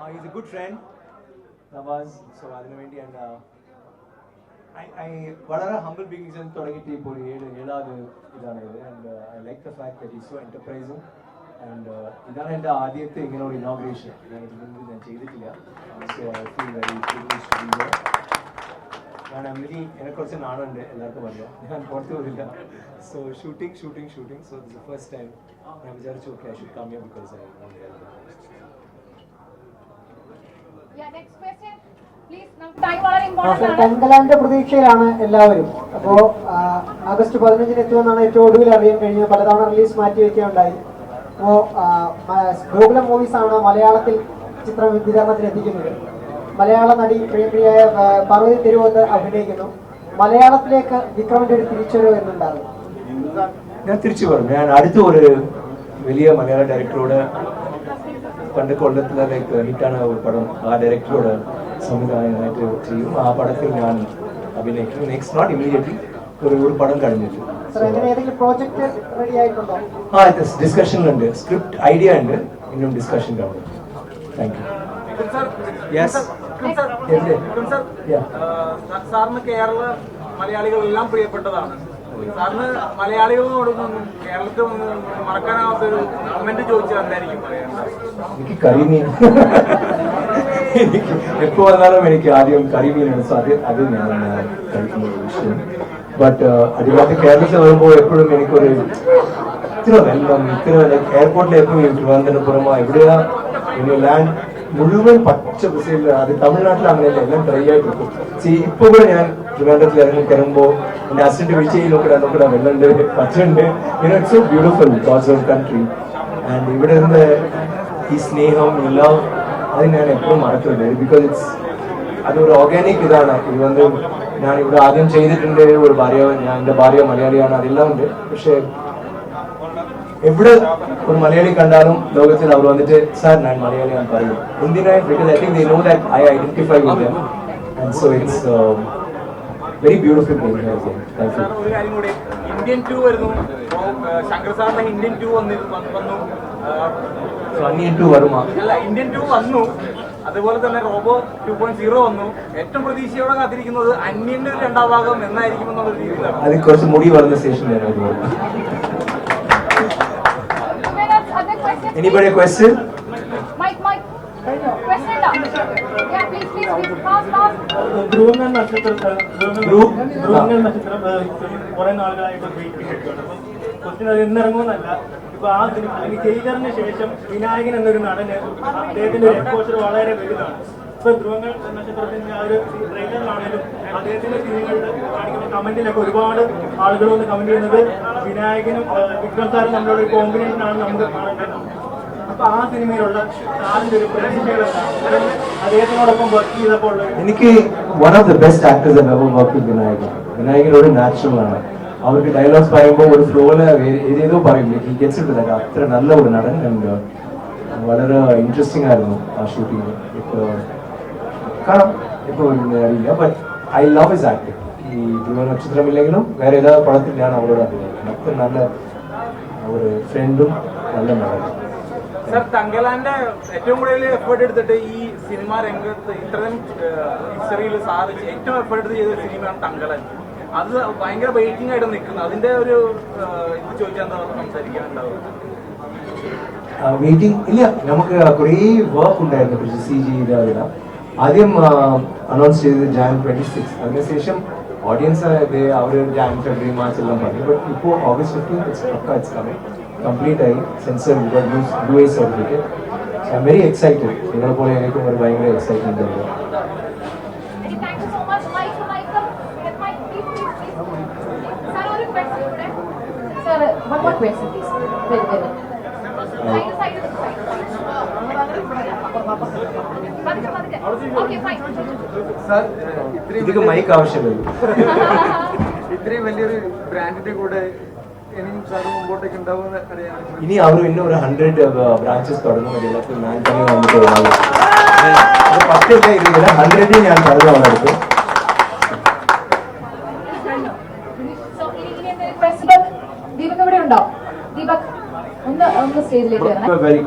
Uh, he's a good friend, Nawaz. So അതിനുവേണ്ടി and uh, വളരെ humble ബിഗിങ്സിൽ തുടങ്ങിയിട്ട് ഇപ്പോൾ ഏഴ് ഏഴാത് ഇതാണ് ഇത്. And I like the fact that is so enterprising and ഇതാണ് എന്റെ ആദ്യത്തെ ഇങ്ങനെ ഒരു ഇനോഗ്രേഷൻ ഞാൻ ഇതിന് മുമ്പ് ഞാൻ ചെയ്തിട്ടില്ല. ഞാൻ അമ്മിനി എന്നെ കുറച്ച് നാളുണ്ട് എല്ലാവർക്കും അറിയാം. ഞാൻ പുറത്ത് പോയില്ല so shooting shooting shooting so this first time ഞാൻ വിചാരിച്ചു okay I should come here because I Yeah, next question. Please, നമുക്ക് time വളരെ important ആണ്. തെങ്കലാന്റെ പ്രതീക്ഷയിലാണ് എല്ലാവരും. അപ്പോ ആഗസ്റ്റ് പതിനഞ്ചിന് എത്തുമെന്നാണ് ഏറ്റവും ഒടുവിൽ അറിയാൻ കഴിഞ്ഞത്. പലതവണ റിലീസ് മാറ്റി വെക്കുകയുണ്ടായി. അപ്പോ ഗോകുലം മൂവീസ് ആണ് മലയാളത്തിൽ ചിത്രം വിതരണത്തിന് എത്തിക്കുന്നത്. മലയാള നടി പ്രിയപ്രിയായ പാർവതി തിരുവോത്ത് അഭിനയിക്കുന്നു. മലയാളത്തിലേക്ക് വിക്രമിന്റെ ഒരു തിരിച്ചുവരവ് എന്നുണ്ടാകും ഞാൻ തിരിച്ചു പറഞ്ഞു. ഞാൻ അടുത്ത ഒരു വലിയ മലയാള ഡയറക്ടറോട് പണ്ട് കൊല്ലത്തിലെ കേട്ടാണ് ഹിറ്റാണ് ഒരു പടം ആ ഡയറക്ടറോട് സംവിധായകനായിട്ട് ചെയ്യും ആ പടത്തിൽ ഞാൻ അഭിനയിക്കും നെക്സ്റ്റ് നോട്ട് ഇമ്മീഡിയറ്റ്ലി ഒരു ഒരു പടം കഴിഞ്ഞിട്ട് ആ ഡിസ്കഷനിലുണ്ട് സ്ക്രിപ്റ്റ് ഐഡിയ ഉണ്ട് ഇന്നും ഡിസ്കഷൻ കാണും താങ്ക് യു യെസ്. സാറിന് കേരള മലയാളികളെല്ലാം പ്രിയപ്പെട്ടതാണ് സാറിന് മലയാളികളോടൊന്നും കേരളത്തിൽ മറക്കാനാവാത്ത ഒരു കമന്റ് ചോദിച്ചാൽ എന്തായിരിക്കും എനിക്ക് കരിമീൻ എപ്പോ വന്നാലും എനിക്ക് ആദ്യം കരിമീനാണ് അത് അത് ഞാൻ കഴിക്കുന്ന വിഷയം. ബട്ട് അതിനകത്ത് കേരളത്തിൽ വരുമ്പോൾ എപ്പോഴും എനിക്കൊരു ഇത്ര വെള്ളം ഇത്ര എയർപോർട്ടിൽ എപ്പോഴും തിരുവനന്തപുരമോ എവിടെയാ? ലാൻഡ് മുഴുവൻ പച്ച ബസ്സിലാണ് തമിഴ്നാട്ടിൽ അങ്ങനെയല്ല എല്ലാം ഡ്രൈ ആയിട്ട് വെക്കും സി ഇപ്പൊ കൂടെ ഞാൻ ട്രിവാൻഡ്രത്തിൽ ഇറങ്ങി കിടക്കുമ്പോൾ എന്റെ അസിന്റെ വീഴ്ചയിൽ നോക്കിടാ നോക്കിടാ വെള്ളമുണ്ട് പച്ചുണ്ട് it's so beautiful because of country and ഇവിടെ നിന്ന് ഈ സ്നേഹം ലവ് അത് ഞാൻ എപ്പോഴും മറക്കുന്നുണ്ട് ബിക്കോസ് ഇറ്റ്സ് അതൊരു ഓർഗാനിക് ഇതാണ്. ഇത് വന്ന് ഞാൻ ഇവിടെ ആദ്യം ചെയ്തിട്ടുണ്ട് ഒരു ഭാര്യ ഞാൻ എന്റെ ഭാര്യ മലയാളിയാണ് അതെല്ലാം ഉണ്ട്. പക്ഷേ എവിടെ ഒരു മലയാളി കണ്ടാലും ലോകത്തിൽ അവർ വന്നിട്ട് സാർ ഞാൻ മലയാളിയാണ് പറയും. എന്തിനാ because I think they know that I identify with them and so it's very beautiful Indian two വരുന്നു. അപ്പോ, ശങ്കർ സാറിന്റെ ഇന്ത്യൻ ടു വന്നു ടു വരുമാ? അല്ല ഇന്ത്യൻ ടു വന്നു. അതുപോലെ തന്നെ റോബോ ടു പോയിന്റ് സീറോ വന്നു. ഏറ്റവും പ്രതീക്ഷയോടെ കാത്തിരിക്കുന്നത് അന്യന്റെ ഒരു രണ്ടാം ഭാഗം എന്നായിരിക്കും എന്നുള്ള രീതിയിലാണ്. അത് കുറച്ച് മുടി വരുന്ന സ്റ്റേഷൻ തന്നെ Where are a question? Mike, Mike. Question ഉണ്ടോ? Yeah, please, please, please. Fast, fast. ധ്രുവങ്ങൾ നക്ഷത്രത്തിൽ ധ്രുവ്? ധ്രുവങ്ങൾ നക്ഷത്രം കുറെ നാളുകളായിട്ട് വെയിറ്റ് ചെയ്തിട്ടുണ്ട് ക്വസ്റ്റ്യൻ അത് എന്നിറങ്ങുമെന്നല്ല ഇപ്പൊ ആ സിനിമ അല്ലെങ്കിൽ ജയിലറിന് ശേഷം വിനായകൻ എന്നൊരു നടന് അദ്ദേഹത്തിന്റെ ഒരു എക്സ്പോഷർ വളരെ വലുതാണ് ഇപ്പൊ ധ്രുവങ്ങൾ നക്ഷത്രത്തിന്റെ ആ ഒരു ട്രെയിലറിലാണെങ്കിലും അദ്ദേഹത്തിന്റെ സിനിമകളിൽ കാണിക്കുന്ന കമന്റിലൊക്കെ ഒരുപാട് ആളുകൾ വന്ന് കമന്റ് ചെയ്യുന്നത് വിനായകനും വിക്രം സാറും തമ്മിലുള്ള ഒരു കോമ്പിനേഷൻ ആണ് നമുക്ക് കാണാൻ എനിക്ക് one of the best actors ever work with Vinayakan. Vinayakan ഒരു നാച്ചുറൽ ആണ്. അവർക്ക് ഡയലോഗ്സ് പറയുമ്പോൾ ഒരു ഫ്ലോയിൽ ഏതേതോ പറയും. ഈ ഗെറ്റ്സ് ഇട്ട് തരാം അത്ര നല്ല ഒരു നടൻ ആൻഡ് വളരെ ഇൻട്രസ്റ്റിംഗ് ആയിരുന്നു ആ ഷൂട്ടിങ് ഇപ്പോൾ കാണാം ഇപ്പോൾ അറിയില്ല. But I love is act ഈ ധ്രുവ നക്ഷത്രമില്ലെങ്കിലും വേറെ ഏതാ പടത്തിൽ ഞാൻ അവരോട് അത്ര നല്ല ഒരു ഫ്രണ്ടും നല്ല നടനും സർ തങ്കലാന്റെ ഏറ്റവും കൂടുതൽ എഫേർട്ട് എടുത്തിട്ട് ഈ സിനിമാ രംഗത്ത് ഇത്രയും ഹിസ്റ്ററിയിൽ സാധിച്ച് ഏറ്റവും എഫേർട്ട് എടുത്ത് ചെയ്ത സിനിമയാണ് തങ്കലൻ അത് ഭയങ്കര വെയിറ്റിംഗ് ആയിട്ട് നിൽക്കുന്നത് അതിന്റെ ഒരു ഇത് ചോദിച്ചാൽ എന്താ സംസാരിക്കാനുണ്ടാവും വെയിറ്റിംഗ് ഇല്ല നമുക്ക് കുറേ വർക്ക് ഉണ്ടായിരുന്നു കുറച്ച് സി ജി ഇതെല്ലാം ആദ്യം അനൗൺസ് ചെയ്തത് ജാൻ ട്വന്റി സിക്സ് അതിനുശേഷം ഓഡിയൻസ് അവർ ജാൻ ഫെബ്രുവരി മാർച്ച് എല്ലാം പറഞ്ഞു. ബട്ട് ഇപ്പോൾ August fifteen it's coming complete ആയി censor U A certificate I am very excited നിങ്ങളെ പോലെ എനിക്കും ഒരു ഭയങ്കര എക്സൈറ്റ്മെന്റ് ഉണ്ട് ഇതിക്ക് മൈക്ക് ആവശ്യമില്ലല്ലോ ഇത്രയും വലിയൊരു ബ്രാൻഡിന്റെ കൂടെ ഇനി അവർ ഇന്നും ഒരു ഹൺഡ്രഡ് ബ്രാഞ്ചസ് തുടങ്ങും. എല്ലാത്തിലും ഞാൻ തന്നെ വന്നിട്ട് വരാം. അത് പത്തില്ല ഇരുപതില്ല ഹൺഡ്രഡിൽ ഞാൻ പറഞ്ഞു അവരെടുത്തു So, ഇനി- ഇനി എന്തെങ്കിലും question? ദീപക്, ദീപക് ഇവിടെ ഉണ്ടോ? ദീപക് ഒന്ന് ഒന്ന് സ്റ്റേജിലേക്ക് വരണേ. വെരി